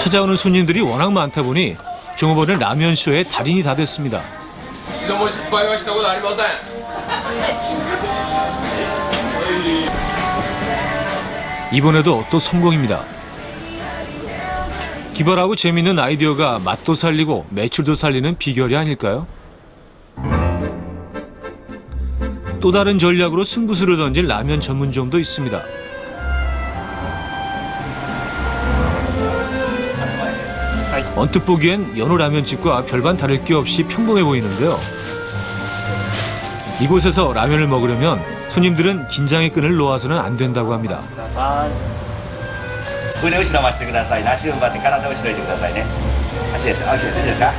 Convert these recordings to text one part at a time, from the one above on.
찾아오는 손님들이 워낙 많다 보니 종업원은 라면 쇼의 달인이 다 됐습니다. 이번에도 또 성공입니다. 기발하고 재미있는 아이디어가 맛도 살리고 매출도 살리는 비결이 아닐까요? 또 다른 전략으로 승부수를 던진 라면 전문점도 있습니다. 언뜻 보기엔 여느 라면집과 별반 다를 게 없이 평범해 보이는데요. 이곳에서 라면을 먹으려면 손님들은 긴장의 끈을 놓아서는 안 된다고 합니다. 腕後ろ回してください足を奪って体を後ろいてくださいね熱いです OK ですいいですか、はい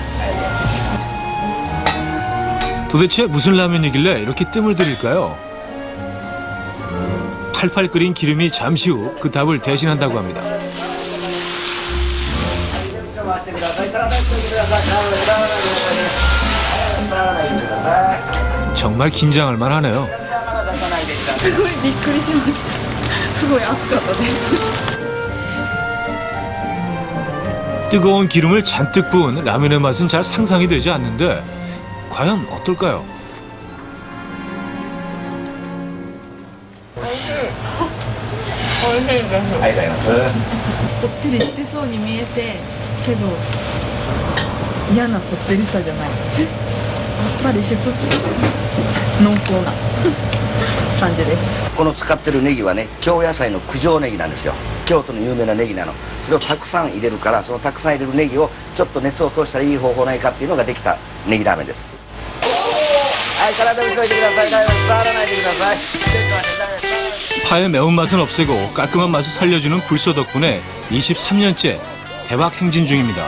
도대체 무슨 라면이길래 이렇게 뜸을 들일까요? 팔팔 끓인 기름이 잠시 후 그 답을 대신한다고 합니다. 後ろ回してください体後ろいてください触らないでください触らないでください 정말 긴장할 만하네요. すごいびっくりしましたすごい暑かったです 뜨거운 기름을 잔뜩 부은 라면의 맛은 잘 상상이 되지 않는데 과연 어떨까요? ありがとうございますこってりしてそうに見えて けど嫌なこってりさじゃないあっさりしつつ濃厚な感じですこの使ってるネギはね京野菜の九条ネギなんですよ京都の有名なネギなのそれをたくさん入れるからそのたくさん入れるネギをちょっと熱を通したらいい方法ないかっていうのができたネギラーメンですはい体を後ろいてください大丈夫です触らないでください失礼しました大丈夫です 파의 매운맛은 없애고 깔끔한 맛을 살려주는 불소 덕분에 23년째 대박 행진 중입니다.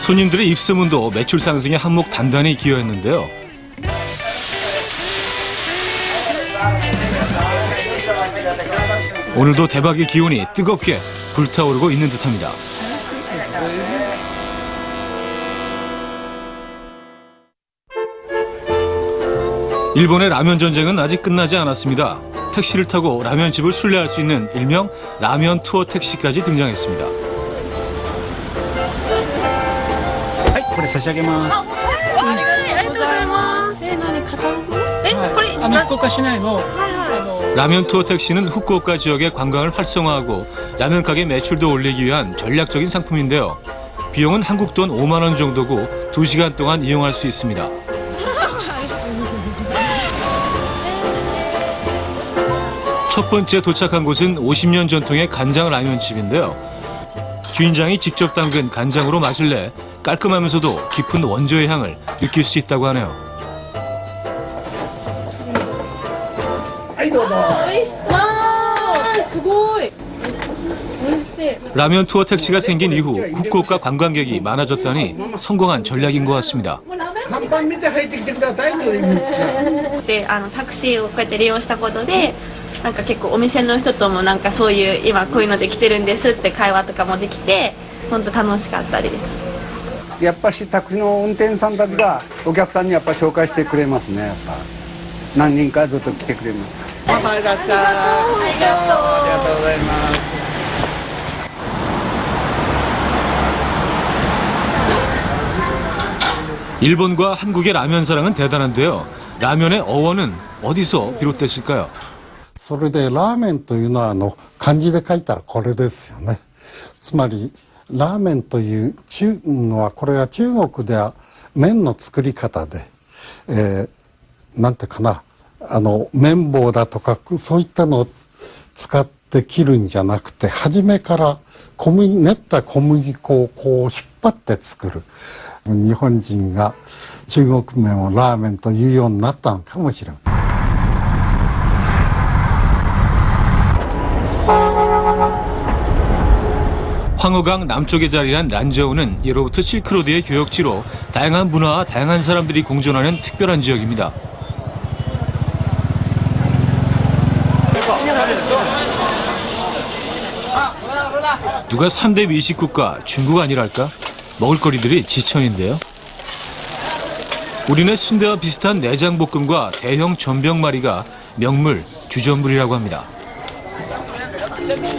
손님들의 입소문도 매출 상승에 한몫 단단히 기여했는데요. 오늘도 대박의 기운이 뜨겁게 불타오르고 있는 듯합니다. 일본의 라면 전쟁은 아직 끝나지 않았습니다. 택시를 타고 라면집을 순례할 수 있는 일명 라면 투어 택시까지 등장했습니다. はい、これ差し上げます。ありがとうございます。え、何片付え、これ、あの福岡市内のあの 라면 투어 택시는 후쿠오카 지역의 관광을 활성화하고 라면 가게 매출도 올리기 위한 전략적인 상품인데요. 비용은 한국 돈 5만 원 정도고 2시간 동안 이용할 수 있습니다. 첫 번째 도착한 곳은 50년 전통의 간장 라면집인데요. 주인장이 직접 담근 간장으로 맛을 내 깔끔하면서도 깊은 원조의 향을 느낄 수 있다고 하네요. はいどうぞすごい。美味しい。 라면 투어 택시가 생긴 이후 후쿠오카 관광객이 많아졌다니 성공한 전략인 것 같습니다. 看板見て入ってきてくださいって言うで、あのタクシーをこうやって利用したことで。 なんか結構お店の人ともなんかそういう今こういうので来てるんですって会話とかもできて本当楽しかったりですやっぱしタクシーの運転手さんたちがお客さんにやっぱ紹介してくれますねやっぱ何人かずっと来てくれますまたいらっしゃいありがとうありがとうございます 일본과 한국의 라면 사랑은 대단한데요. 라면의 어원은 어디서 비롯됐을까요? それでラーメンというのはあの漢字で書いたらこれですよね。つまりラーメンという中のはこれは中国では麺の作り方で、えーなんていうかなあの綿棒だとかそういったのを使って切るんじゃなくて初めから小麦練った小麦粉をこう引っ張って作る日本人が中国麺をラーメンというようになったのかもしれない。 황허강 남쪽에 자리한 란저우는 예로부터 실크로드의 교역지로 다양한 문화와 다양한 사람들이 공존하는 특별한 지역입니다. 누가 3대 미식 국가 중국 아니랄까? 먹을거리들이 지천인데요. 우리네 순대와 비슷한 내장볶음과 대형 전병마리가 명물 주전부리라고 합니다. Jadi.